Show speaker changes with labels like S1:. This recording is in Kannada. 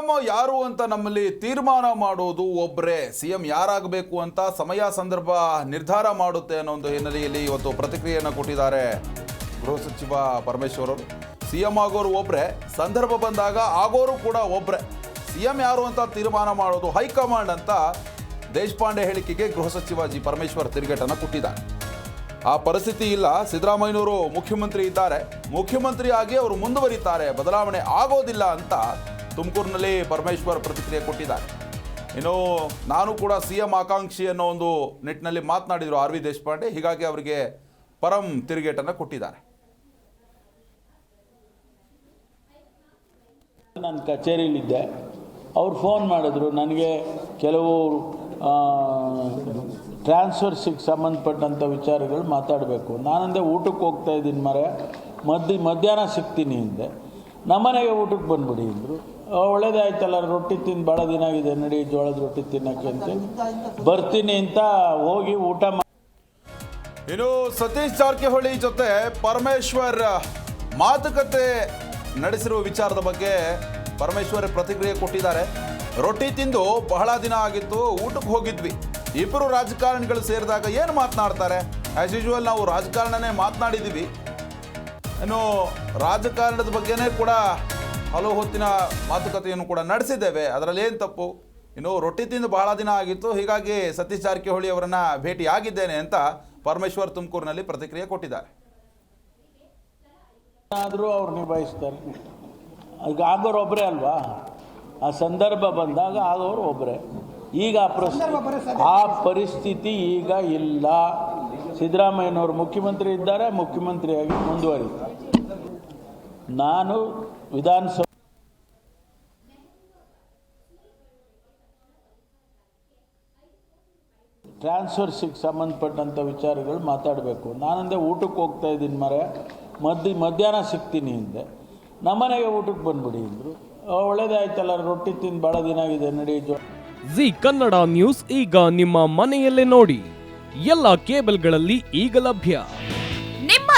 S1: ಸಿಎಂ ಯಾರು ಅಂತ ನಮ್ಮಲ್ಲಿ ತೀರ್ಮಾನ ಮಾಡೋದು ಒಬ್ಬರೇ ಸಿಎಂ ಯಾರಾಗಬೇಕು ಅಂತ ಸಮಯ ಸಂದರ್ಭ ನಿರ್ಧಾರ ಮಾಡುತ್ತೆ ಅನ್ನೋ ಒಂದು ಹಿನ್ನೆಲೆಯಲ್ಲಿ ಇವತ್ತು ಪ್ರತಿಕ್ರಿಯೆಯನ್ನು ಕೊಟ್ಟಿದ್ದಾರೆ ಗೃಹ ಸಚಿವ ಪರಮೇಶ್ವರ್ ಅವರು. ಸಿಎಂ ಆಗೋರು ಒಬ್ಬರೇ ಸಂದರ್ಭ ಬಂದಾಗ ಆಗೋರು ಕೂಡ ಒಬ್ಬರೇ ಸಿಎಂ ಯಾರು ಅಂತ ತೀರ್ಮಾನ ಮಾಡೋದು ಹೈಕಮಾಂಡ್ ಅಂತ ದೇಶಪಾಂಡೆ ಹೇಳಿಕೆಗೆ ಗೃಹ ಸಚಿವ ಜಿ ಪರಮೇಶ್ವರ್ ತಿರುಗೇಟನ್ನು ಕೊಟ್ಟಿದ್ದಾರೆ. ಆ ಪರಿಸ್ಥಿತಿ ಇಲ್ಲ. ಸಿದ್ದರಾಮಯ್ಯನವರು ಮುಖ್ಯಮಂತ್ರಿ ಇದ್ದಾರೆ. ಮುಖ್ಯಮಂತ್ರಿ ಆಗಿ ಅವರು ಮುಂದುವರಿತಾರೆ. ಬದಲಾವಣೆ ಆಗೋದಿಲ್ಲ ಅಂತ ತುಮಕೂರಿನಲ್ಲಿ ಪರಮೇಶ್ವರ್ ಪ್ರತಿಕ್ರಿಯೆ ಕೊಟ್ಟಿದ್ದಾರೆ. ಇನ್ನು ನಾನು ಕೂಡ ಸಿ ಎಂ ಆಕಾಂಕ್ಷಿ ಅನ್ನೋ ಒಂದು ನಿಟ್ಟಿನಲ್ಲಿ ಮಾತನಾಡಿದರು ಆರ್ ವಿ ದೇಶಪಾಂಡೆ. ಹೀಗಾಗಿ ಅವರಿಗೆ ಪರಂ ತಿರುಗೇಟನ್ನು ಕೊಟ್ಟಿದ್ದಾರೆ.
S2: ನಾನು ಕಚೇರಿಯಲ್ಲಿದ್ದೆ. ಅವ್ರು ಫೋನ್ ಮಾಡಿದ್ರು. ನನಗೆ ಕೆಲವು ಟ್ರಾನ್ಸ್ಫರ್ಸಿಗೆ ಸಂಬಂಧಪಟ್ಟಂಥ ವಿಚಾರಗಳು ಮಾತಾಡಬೇಕು. ನಾನಂದೆ ಊಟಕ್ಕೆ ಹೋಗ್ತಾ ಇದ್ದೀನಿ ಮರೆ. ಮಧ್ಯ ಮಧ್ಯಾಹ್ನ ಸಿಗ್ತೀನಿ ಅಂದೆ. ನಮ್ಮನೆಗೆ ಊಟಕ್ಕೆ ಬಂದ್ಬಿಡಿ ಅಂದರು. ಒಳ್ಳೇದಾಯ್ತಲ್ಲ, ರೊಟ್ಟಿ ತಿಂದು ಭಾಳ ದಿನ ಆಗಿದೆ, ನಡಿ, ಜೋಳದ ರೊಟ್ಟಿ ತಿನ್ನಕ್ಕೆ ಅಂತ ಬರ್ತೀನಿ ಅಂತ ಹೋಗಿ ಊಟ ಮಾಡಿ
S1: ಇನ್ನು ಸತೀಶ್ ಜಾರಕಿಹೊಳಿ ಜೊತೆ ಪರಮೇಶ್ವರ್, ಮಾತುಕತೆ ನಡೆಸಿರುವ ವಿಚಾರದ ಬಗ್ಗೆ ಪರಮೇಶ್ವರ್ ಪ್ರತಿಕ್ರಿಯೆ ಕೊಟ್ಟಿದ್ದಾರೆ. ರೊಟ್ಟಿ ತಿಂದು ಬಹಳ ದಿನ ಆಗಿತ್ತು, ಊಟಕ್ಕೆ ಹೋಗಿದ್ವಿ. ಇಬ್ಬರು ರಾಜಕಾರಣಿಗಳು ಸೇರಿದಾಗ ಏನು ಮಾತನಾಡ್ತಾರೆ? ಆ್ಯಸ್ ಯೂಶುವಲ್ ನಾವು ರಾಜಕಾರಣನೇ ಮಾತನಾಡಿದ್ದೀವಿ. ಇನ್ನು ರಾಜಕಾರಣದ ಬಗ್ಗೆನೇ ಕೂಡ ಹಲವು ಹೊತ್ತಿನ ಮಾತುಕತೆಯನ್ನು ಕೂಡ ನಡೆಸಿದ್ದೇವೆ. ಅದರಲ್ಲಿ ಏನು ತಪ್ಪು? ಇನ್ನು ರೊಟ್ಟಿ ತಿಂದು ಬಹಳ ದಿನ ಆಗಿತ್ತು. ಹೀಗಾಗಿ ಸತೀಶ್ ಜಾರಕಿಹೊಳಿ ಅವರನ್ನ ಭೇಟಿಯಾಗಿದ್ದೇನೆ ಅಂತ ಪರಮೇಶ್ವರ್ ತುಮಕೂರಿನಲ್ಲಿ ಪ್ರತಿಕ್ರಿಯೆ ಕೊಟ್ಟಿದ್ದಾರೆ.
S2: ಆದರೂ ಅವ್ರು ನಿಭಾಯಿಸ್ತಾರೆ. ಈಗ ಆಗೋರು ಒಬ್ಬರೇ ಅಲ್ವಾ? ಆ ಸಂದರ್ಭ ಬಂದಾಗ ಆಗೋರು ಒಬ್ಬರೇ ಈಗ ಆ ಪ್ರಶ್ನೆ ಆ ಪರಿಸ್ಥಿತಿ ಈಗ ಇಲ್ಲ. ಸಿದ್ದರಾಮಯ್ಯನವರು ಮುಖ್ಯಮಂತ್ರಿ ಇದ್ದಾರೆ ಮುಖ್ಯಮಂತ್ರಿಯಾಗಿ ಮುಂದುವರಿತಾರೆ ನಾನು ವಿಧಾನಸಭೆ ಟ್ರಾನ್ಸ್ಫರ್ಸಿಗೆ ಸಂಬಂಧಪಟ್ಟಂಥ ವಿಚಾರಗಳು ಮಾತಾಡಬೇಕು. ನಾನಂದೆ ಊಟಕ್ಕೆ ಹೋಗ್ತಾ ಇದ್ದೀನಿ ಮರ ಮಧ್ಯ ಮಧ್ಯಾಹ್ನ ಸಿಗ್ತೀನಿ ಅಂದೆ. ನಮ್ಮನೆಗೆ ಊಟಕ್ಕೆ ಬಂದ್ಬಿಡಿ ಅಂದರು. ಒಳ್ಳೇದಾಯ್ತಲ್ಲ, ರೊಟ್ಟಿ ತಿಂದು ಭಾಳ ದಿನ ಆಗಿದೆ, ನಡಿ ಜೋ
S3: ಕನ್ನಡ ನ್ಯೂಸ್ ಈಗ ನಿಮ್ಮ ಮನೆಯಲ್ಲೇ ನೋಡಿ. ಎಲ್ಲ ಕೇಬಲ್ಗಳಲ್ಲಿ ಈಗ ಲಭ್ಯ.